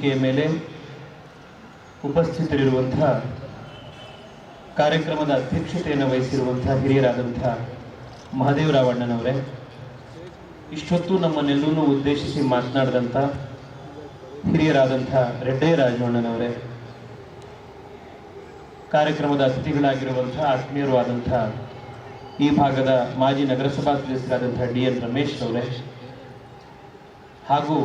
ವೇದಿಕೆಯ ಮೇಲೆ ಉಪಸ್ಥಿತರಿರುವಂತಹ ಕಾರ್ಯಕ್ರಮದ ಅಧ್ಯಕ್ಷತೆಯನ್ನು ವಹಿಸಿರುವಂತಹ ಹಿರಿಯರಾದಂಥ ಮಹದೇವರಾವಣ್ಣನವರೇ ಇಷ್ಟೊತ್ತು ನಮ್ಮನ್ನೆಲ್ಲೂ ಉದ್ದೇಶಿಸಿ ಮಾತನಾಡಿದಂಥ ಹಿರಿಯರಾದಂಥ ರೆಡ್ಡಯ್ಯ ರಾಜಣ್ಣನವರೇ, ಕಾರ್ಯಕ್ರಮದ ಅತಿಥಿಗಳಾಗಿರುವಂಥ ಆತ್ಮೀಯರು ಆದಂಥ ಈ ಭಾಗದ ಮಾಜಿ ನಗರಸಭಾ ಸದಸ್ಯರಾದಂಥ ಡಿ ಎನ್ ರಮೇಶ್ ಅವರೇ ಹಾಗೂ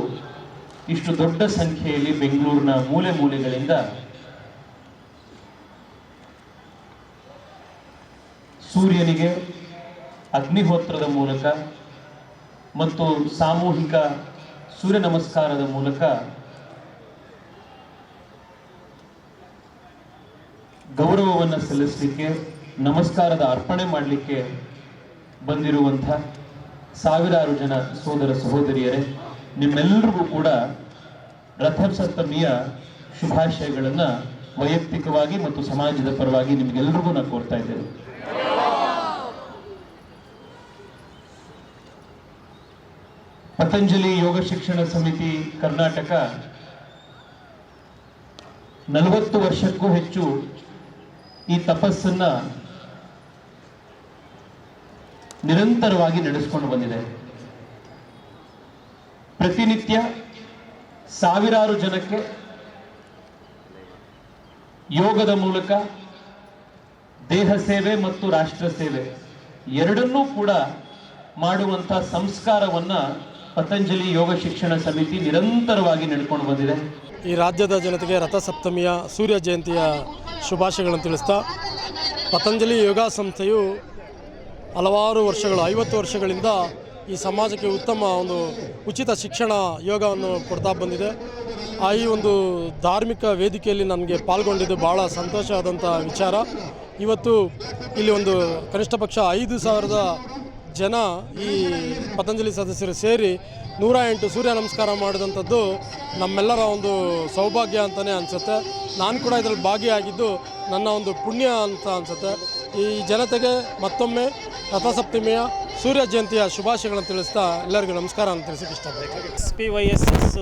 ಇಷ್ಟು ದೊಡ್ಡ ಸಂಖ್ಯೆಯಲ್ಲಿ ಬೆಂಗಳೂರಿನ ಮೂಲೆ ಮೂಲೆಗಳಿಂದ ಸೂರ್ಯನಿಗೆ ಅಗ್ನಿಹೋತ್ರದ ಮೂಲಕ ಮತ್ತು ಸಾಮೂಹಿಕ ಸೂರ್ಯ ನಮಸ್ಕಾರದ ಮೂಲಕ ಗೌರವವನ್ನು ಸಲ್ಲಿಸಲಿಕ್ಕೆ, ನಮಸ್ಕಾರದ ಅರ್ಪಣೆ ಮಾಡಲಿಕ್ಕೆ ಬಂದಿರುವಂಥ ಸಾವಿರಾರು ಜನ ಸೋದರ ಸಹೋದರಿಯರೇ ನಿಮ್ಮೆಲ್ಲರಿಗೂ ಕೂಡ ರಥಸಪ್ತಮಿಯ ಶುಭಾಶಯಗಳನ್ನು ವೈಯಕ್ತಿಕವಾಗಿ ಮತ್ತು ಸಮಾಜದ ಪರವಾಗಿ ನಿಮಗೆಲ್ಲರಿಗೂ ನಾನು ಕೋರ್ತಾ ಇದ್ದೇನೆ. ಪತಂಜಲಿ ಯೋಗ ಶಿಕ್ಷಣ ಸಮಿತಿ ಕರ್ನಾಟಕ ನಲವತ್ತು ವರ್ಷಕ್ಕೂ ಹೆಚ್ಚು ಈ ತಪಸ್ಸನ್ನ ನಿರಂತರವಾಗಿ ನಡೆಸಿಕೊಂಡು ಬಂದಿದೆ. ಪ್ರತಿನಿತ್ಯ ಸಾವಿರಾರು ಜನಕ್ಕೆ ಯೋಗದ ಮೂಲಕ ದೇಹ ಸೇವೆ ಮತ್ತು ರಾಷ್ಟ್ರ ಸೇವೆ ಎರಡನ್ನೂ ಕೂಡ ಮಾಡುವಂಥ ಸಂಸ್ಕಾರವನ್ನ ಪತಂಜಲಿ ಯೋಗ ಶಿಕ್ಷಣ ಸಮಿತಿ ನಿರಂತರವಾಗಿ ನಡ್ಕೊಂಡು ಬಂದಿದೆ. ಈ ರಾಜ್ಯದ ಜನತೆಗೆ ರಥಸಪ್ತಮಿಯ ಸೂರ್ಯ ಜಯಂತಿಯ ಶುಭಾಶಯಗಳನ್ನು ತಿಳಿಸ್ತಾ ಪತಂಜಲಿ ಯೋಗ ಸಂಸ್ಥೆಯು ಹಲವಾರು ವರ್ಷಗಳು, ಐವತ್ತು ವರ್ಷಗಳಿಂದ ಈ ಸಮಾಜಕ್ಕೆ ಉತ್ತಮ ಒಂದು ಉಚಿತ ಶಿಕ್ಷಣ ಯೋಗವನ್ನು ಕೊಡ್ತಾ ಬಂದಿದೆ. ಆ ಈ ಒಂದು ಧಾರ್ಮಿಕ ವೇದಿಕೆಯಲ್ಲಿ ನನಗೆ ಪಾಲ್ಗೊಂಡಿದ್ದು ಭಾಳ ಸಂತೋಷವಾದಂಥ ವಿಚಾರ. ಇವತ್ತು ಇಲ್ಲಿ ಒಂದು ಕನಿಷ್ಠ ಪಕ್ಷ ಐದು ಸಾವಿರದ ಜನ ಈ ಪತಂಜಲಿ ಸದಸ್ಯರು ಸೇರಿ ನೂರ ಎಂಟು ಸೂರ್ಯ ನಮಸ್ಕಾರ ಮಾಡಿದಂಥದ್ದು ನಮ್ಮೆಲ್ಲರ ಒಂದು ಸೌಭಾಗ್ಯ ಅಂತಲೇ ಅನಿಸುತ್ತೆ. ನಾನು ಕೂಡ ಇದರಲ್ಲಿ ಭಾಗಿಯಾಗಿದ್ದು ನನ್ನ ಒಂದು ಪುಣ್ಯ ಅಂತ ಅನಿಸುತ್ತೆ. ಈ ಜನತೆಗೆ ಮತ್ತೊಮ್ಮೆ ರಥಸಪ್ತಮಿಯ ಸೂರ್ಯ ಜಯಂತಿಯ ಶುಭಾಶಯಗಳನ್ನು ತಿಳಿಸ್ತಾ ಎಲ್ಲರಿಗೂ ನಮಸ್ಕಾರ ಅಂತ ತಿಳಿಸಿ ಇಷ್ಟಪಡ್ತೀನಿ. S P Y S S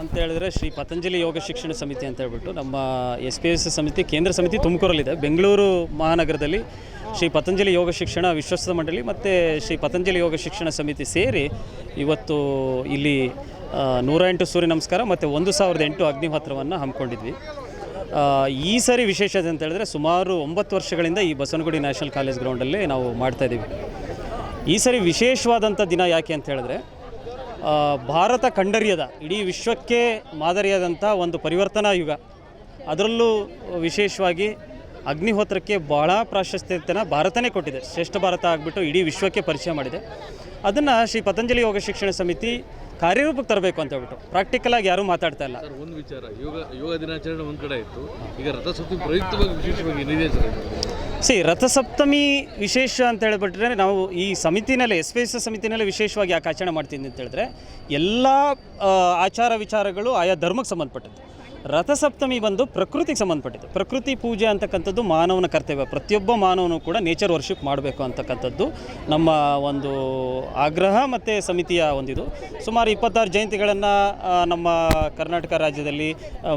ಅಂತ ಹೇಳಿದ್ರೆ ಶ್ರೀ ಪತಂಜಲಿ ಯೋಗ ಶಿಕ್ಷಣ ಸಮಿತಿ ಅಂತ ಹೇಳ್ಬಿಟ್ಟು ನಮ್ಮ ಎಸ್ ಪಿ ಎಸ್ ಸಮಿತಿ, ಕೇಂದ್ರ ಸಮಿತಿ ತುಮಕೂರಲ್ಲಿದೆ. ಬೆಂಗಳೂರು ಮಹಾನಗರದಲ್ಲಿ ಶ್ರೀ ಪತಂಜಲಿ ಯೋಗ ಶಿಕ್ಷಣ ವಿಶ್ವಸ್ತ ಮಂಡಳಿ ಮತ್ತು ಶ್ರೀ ಪತಂಜಲಿ ಯೋಗ ಶಿಕ್ಷಣ ಸಮಿತಿ ಸೇರಿ ಇವತ್ತು ಇಲ್ಲಿ ನೂರ ಎಂಟು ಸೂರ್ಯ ನಮಸ್ಕಾರ ಮತ್ತು ಒಂದು ಸಾವಿರದ ಎಂಟು ಅಗ್ನಿಹೋತ್ರವನ್ನು ಹಮ್ಮಿಕೊಂಡಿದ್ವಿ. ಈ ಸರಿ ವಿಶೇಷತೆ ಅಂತ ಹೇಳಿದ್ರೆ ಸುಮಾರು ಒಂಬತ್ತು ವರ್ಷಗಳಿಂದ ಈ ಬಸವನಗುಡಿ ನ್ಯಾಷನಲ್ ಕಾಲೇಜ್ ಗ್ರೌಂಡಲ್ಲಿ ನಾವು ಮಾಡ್ತಾಯಿದ್ದೀವಿ ಈ ಸರಿ ವಿಶೇಷವಾದಂಥ ದಿನ ಯಾಕೆ ಅಂತ ಹೇಳಿದ್ರೆ ಭಾರತ ಕಂಡರಿಯದ ಇಡೀ ವಿಶ್ವಕ್ಕೆ ಮಾದರಿಯಾದಂಥ ಒಂದು ಪರಿವರ್ತನಾ ಯುಗ. ಅದರಲ್ಲೂ ವಿಶೇಷವಾಗಿ ಅಗ್ನಿಹೋತ್ರಕ್ಕೆ ಭಾಳ ಪ್ರಾಶಸ್ತ್ಯತೆನ ಭಾರತನೇ ಕೊಟ್ಟಿದೆ. ಶ್ರೇಷ್ಠ ಭಾರತ ಆಗಿಬಿಟ್ಟು ಇಡೀ ವಿಶ್ವಕ್ಕೆ ಪರಿಚಯ ಮಾಡಿದೆ. ಅದನ್ನು ಶ್ರೀ ಪತಂಜಲಿ ಯೋಗ ಶಿಕ್ಷಣ ಸಮಿತಿ ಕಾರ್ಯರೂಪಕ್ಕೆ ತರಬೇಕು ಅಂತ ಹೇಳ್ಬಿಟ್ಟು. ಪ್ರಾಕ್ಟಿಕಲ್ ಆಗಿ ಯಾರೂ ಮಾತಾಡ್ತಾ ಇಲ್ಲ. ಸರ್ ಒಂದು ವಿಚಾರ. ಯೋಗ ಯೋಗ ದಿನಾಚರಣೆ ಒಂದು ಕಡೆ ಇತ್ತು. ಈಗ ರಥಸಪ್ತಮಿ ಪ್ರಯುಕ್ತವಾಗಿ ವಿಶೇಷವಾಗಿ ಏನಿದೆ ಸರ್? ಸಿ ರಥಸಪ್ತಮಿ ವಿಶೇಷ ಅಂತ ಹೇಳಿಬಿಟ್ರೆ ನಾವು ಈ ಸಮಿತಿನಲ್ಲಿ ಎಸ್ ಪಿ ಎಸ್ ಸಮಿತಿನಲ್ಲಿ ವಿಶೇಷವಾಗಿ ಯಾಕೆ ಆಚರಣೆ ಮಾಡ್ತೀನಿ ಅಂತ ಹೇಳಿದ್ರೆ ಎಲ್ಲ ಆಚಾರ ವಿಚಾರಗಳು ಆಯಾ ಧರ್ಮಕ್ಕೆ ಸಂಬಂಧಪಟ್ಟಿದ್ದು. ರಥಸಪ್ತಮಿ ಬಂದು ಪ್ರಕೃತಿಗೆ ಸಂಬಂಧಪಟ್ಟಿದ್ದು. ಪ್ರಕೃತಿ ಪೂಜೆ ಅಂತಕ್ಕಂಥದ್ದು ಮಾನವನ ಕರ್ತವ್ಯ. ಪ್ರತಿಯೊಬ್ಬ ಮಾನವನು ಕೂಡ ನೇಚರ್ ವರ್ಷಿಪ್ ಮಾಡಬೇಕು ಅಂತಕ್ಕಂಥದ್ದು ನಮ್ಮ ಒಂದು ಆಗ್ರಹ ಮತ್ತು ಸಮಿತಿಯ ಒಂದಿದು. ಸುಮಾರು ಇಪ್ಪತ್ತಾರು ಜಯಂತಿಗಳನ್ನು ನಮ್ಮ ಕರ್ನಾಟಕ ರಾಜ್ಯದಲ್ಲಿ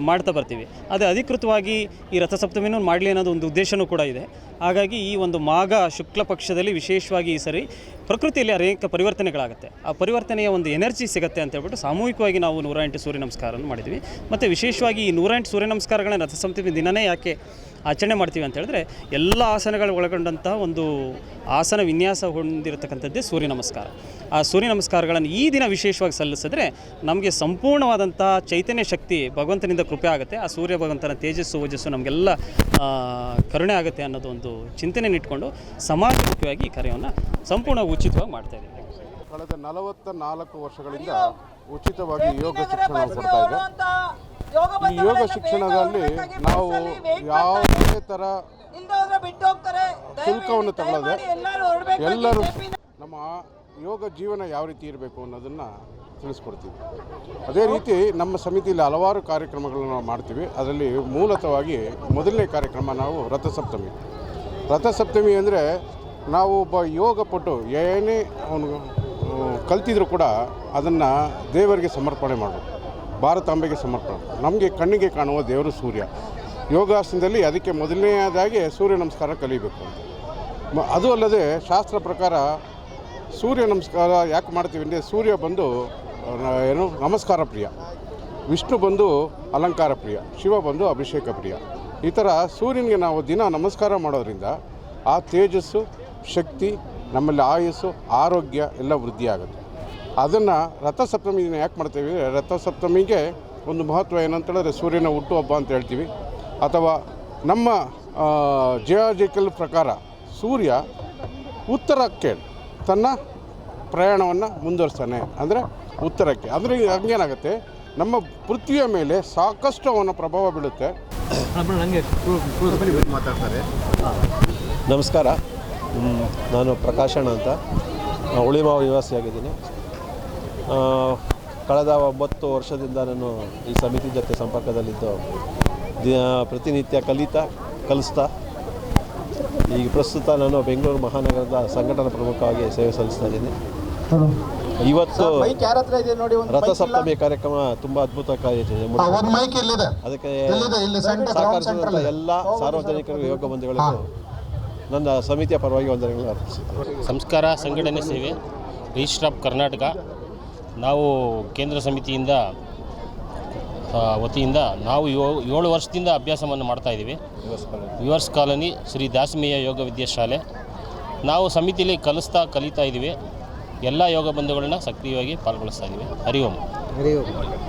ಮಾಡ್ತಾ ಬರ್ತೀವಿ. ಅದೇ ಅಧಿಕೃತವಾಗಿ ಈ ರಥಸಪ್ತಮಿನೂ ಮಾಡಲಿ ಅನ್ನೋದು ಒಂದು ಉದ್ದೇಶವೂ ಕೂಡ ಇದೆ. ಹಾಗಾಗಿ ಈ ಒಂದು ಮಾಘ ಶುಕ್ಲ ಪಕ್ಷದಲ್ಲಿ ವಿಶೇಷವಾಗಿ ಈ ಸರಿ ಪ್ರಕೃತಿಯಲ್ಲಿ ಅನೇಕ ಪರಿವರ್ತನೆಗಳಾಗುತ್ತೆ. ಆ ಪರಿವರ್ತನೆಯ ಒಂದು ಎನರ್ಜಿ ಸಿಗುತ್ತೆ ಅಂತ ಹೇಳ್ಬಿಟ್ಟು ಸಾಮೂಹಿಕವಾಗಿ ನಾವು ನೂರ ಎಂಟು ಸೂರ್ಯ ನಮಸ್ಕಾರವನ್ನು ಮಾಡಿದ್ವಿ. ಮತ್ತು ವಿಶೇಷವಾಗಿ ಈ ನೂರ ಎಂಟು ಸೂರ್ಯ ನಮಸ್ಕಾರಗಳನ್ನ ರಥಸಪ್ತಮಿ ದಿನನೇ ಯಾಕೆ ಆಚರಣೆ ಮಾಡ್ತೀವಿ ಅಂತ ಹೇಳಿದ್ರೆ, ಎಲ್ಲ ಆಸನಗಳು ಒಳಗೊಂಡಂಥ ಒಂದು ಆಸನ ವಿನ್ಯಾಸ ಹೊಂದಿರತಕ್ಕಂಥದ್ದೇ ಸೂರ್ಯ ನಮಸ್ಕಾರ. ಆ ಸೂರ್ಯ ನಮಸ್ಕಾರಗಳನ್ನು ಈ ದಿನ ವಿಶೇಷವಾಗಿ ಸಲ್ಲಿಸಿದ್ರೆ ನಮಗೆ ಸಂಪೂರ್ಣವಾದಂಥ ಚೈತನ್ಯ ಶಕ್ತಿ ಭಗವಂತನಿಂದ ಕೃಪೆ ಆಗುತ್ತೆ. ಆ ಸೂರ್ಯ ಭಗವಂತನ ತೇಜಸ್ಸು, ಓಜಸ್ಸು ನಮಗೆಲ್ಲ ಕರುಣೆ ಆಗುತ್ತೆ ಅನ್ನೋದು ಒಂದು ಚಿಂತನೆ ಇಟ್ಕೊಂಡು ಸಮಾಜಮುಖಿಯಾಗಿ ಈ ಕಾರ್ಯವನ್ನು ಸಂಪೂರ್ಣ ಉಚಿತವಾಗಿ ಮಾಡ್ತಾ ಇದ್ದೀವಿ ಕಳೆದ ನಲವತ್ತ ನಾಲ್ಕು ವರ್ಷಗಳಿಂದ ಉಚಿತವಾಗಿ ಯೋಗ ಶಿಕ್ಷಣ ಕೊಡ್ತಾ ಇದೆ. ಈ ಯೋಗ ಶಿಕ್ಷಣದಲ್ಲಿ ನಾವು ಯಾವುದೇ ಥರ ಶುಲ್ಕವನ್ನು ತಗೊಳ್ಳದೆ ಎಲ್ಲರೂ ನಮ್ಮ ಯೋಗ ಜೀವನ ಯಾವ ರೀತಿ ಇರಬೇಕು ಅನ್ನೋದನ್ನು ತಿಳಿಸ್ಕೊಡ್ತೀವಿ. ಅದೇ ರೀತಿ ನಮ್ಮ ಸಮಿತಿಯಲ್ಲಿ ಹಲವಾರು ಕಾರ್ಯಕ್ರಮಗಳನ್ನು ನಾವು ಮಾಡ್ತೀವಿ. ಅದರಲ್ಲಿ ಮೂಲತವಾಗಿ ಮೊದಲನೇ ಕಾರ್ಯಕ್ರಮ ನಾವು ರಥಸಪ್ತಮಿ. ರಥಸಪ್ತಮಿ ಅಂದರೆ ನಾವು ಒಬ್ಬ ಯೋಗ ಪಟ್ಟು ಏನೇ ಅವನು ಕಲ್ತಿದ್ರು ಕೂಡ ಅದನ್ನು ದೇವರಿಗೆ ಸಮರ್ಪಣೆ ಮಾಡಬೇಕು ಭಾರತಾಂಬೆಗೆ ಸಮರ್ಪಣೆ ನಮಗೆ ಕಣ್ಣಿಗೆ ಕಾಣುವ ದೇವರು ಸೂರ್ಯ. ಯೋಗಾಸನದಲ್ಲಿ ಅದಕ್ಕೆ ಮೊದಲನೆಯದಾಗಿ ಸೂರ್ಯ ನಮಸ್ಕಾರ ಕಲಿಬೇಕು ಅಂತ. ಅದು ಅಲ್ಲದೆ ಶಾಸ್ತ್ರ ಪ್ರಕಾರ ಸೂರ್ಯ ನಮಸ್ಕಾರ ಯಾಕೆ ಮಾಡ್ತೀವಿ ಅಂದರೆ ಸೂರ್ಯ ಬಂದು ಏನು, ನಮಸ್ಕಾರ ಪ್ರಿಯ. ವಿಷ್ಣು ಬಂದು ಅಲಂಕಾರ ಪ್ರಿಯ. ಶಿವ ಬಂದು ಅಭಿಷೇಕ ಪ್ರಿಯ. ಈ ಥರ ಸೂರ್ಯನಿಗೆ ನಾವು ದಿನ ನಮಸ್ಕಾರ ಮಾಡೋದ್ರಿಂದ ಆ ತೇಜಸ್ಸು ಶಕ್ತಿ ನಮ್ಮಲ್ಲಿ ಆಯಸ್ಸು ಆರೋಗ್ಯ ಎಲ್ಲ ವೃದ್ಧಿಯಾಗುತ್ತೆ. ಅದನ್ನು ರಥಸಪ್ತಮಿ ದಿನ ಯಾಕೆ ಮಾಡ್ತೀವಿ ರಥಸಪ್ತಮಿಗೆ ಒಂದು ಮಹತ್ವ ಏನಂತ ಹೇಳಿದ್ರೆ ಸೂರ್ಯನ ಹುಟ್ಟುಹಬ್ಬ ಅಂತ ಹೇಳ್ತೀವಿ. ಅಥವಾ ನಮ್ಮ ಜಿಯಾಜಿಕಲ್ ಪ್ರಕಾರ ಸೂರ್ಯ ಉತ್ತರಕ್ಕೆ ತನ್ನ ಪ್ರಯಾಣವನ್ನು ಮುಂದುವರಿಸ್ತಾನೆ. ಅಂದರೆ ಉತ್ತರಕ್ಕೆ. ಅಂದರೆ ಹಂಗೇನಾಗುತ್ತೆ ನಮ್ಮ ಪೃಥ್ವಿಯ ಮೇಲೆ ಸಾಕಷ್ಟು ಅವನ ಪ್ರಭಾವ ಬೀಳುತ್ತೆ. ನಮಸ್ಕಾರ. ನಾನು ಪ್ರಕಾಶಣ ಅಂತ. ಹುಳಿಮಾವು ಉಳಿಮಾವು ನಿವಾಸಿಯಾಗಿದ್ದೀನಿ ಆ, ಕಳೆದ ಒಂಬತ್ತು ವರ್ಷದಿಂದ ನಾನು ಈ ಸಮಿತಿ ಜೊತೆ ಸಂಪರ್ಕದಲ್ಲಿದ್ದು ದಿನ ಪ್ರತಿನಿತ್ಯ ಕಲಿತಾ ಕಲಿಸ್ತಾ ಈಗ ಪ್ರಸ್ತುತ ನಾನು ಬೆಂಗಳೂರು ಮಹಾನಗರದ ಸಂಘಟನಾ ಪ್ರಮುಖವಾಗಿ ಸೇವೆ ಸಲ್ಲಿಸ್ತಾ ಇದ್ದೀನಿ. ಇವತ್ತು ಯಾರ ಹತ್ರ ಇದೆ ನೋಡಿ ಒಂದು ರಥಸಪ್ತಮಿ ಕಾರ್ಯಕ್ರಮ ತುಂಬಾ ಅದ್ಭುತ ಒಂದು ಮೈಕ್ ಇಲ್ಲಿದೆ. ಅದಕ್ಕೆ ಸಹಕರಿಸಿದಂಥ. ಎಲ್ಲ ಸಾರ್ವಜನಿಕರು ಯೋಗ ಬಂಧುಗಳಿಗೂ ನನ್ನ ಸಮಿತಿಯ ಪರವಾಗಿ ವಂದನೆಗಳನ್ನು ಅರ್ಪಿಸುತ್ತೇನೆ ಸಂಸ್ಕಾರ ಸಂಘಟನೆ ಸೇವೆ ರಿಜಿಸ್ಟರ್ ಆಫ್ ಕರ್ನಾಟಕ ನಾವು ಕೇಂದ್ರ ಸಮಿತಿಯಿಂದ ವತಿಯಿಂದ ನಾವು ಯೋ- ಏಳು ವರ್ಷದಿಂದ ಅಭ್ಯಾಸವನ್ನು ಮಾಡ್ತಾ ಇದ್ದೀವಿ. Weavers colony Shri ದಾಸಮೇಯ Yoga Vidyashale. ನಾವು ಸಮಿತಿಯಲ್ಲಿ ಕಲಿಸ್ತಾ ಕಲಿತಾ ಇದ್ದೀವಿ. ಎಲ್ಲ ಯೋಗ ಬಂಧುಗಳನ್ನ ಸಕ್ರಿಯವಾಗಿ ಪಾಲ್ಗೊಳಿಸ್ತಾ ಇದ್ದೀವಿ. ಹರಿ ಓಂ ಹರಿ ಓಂ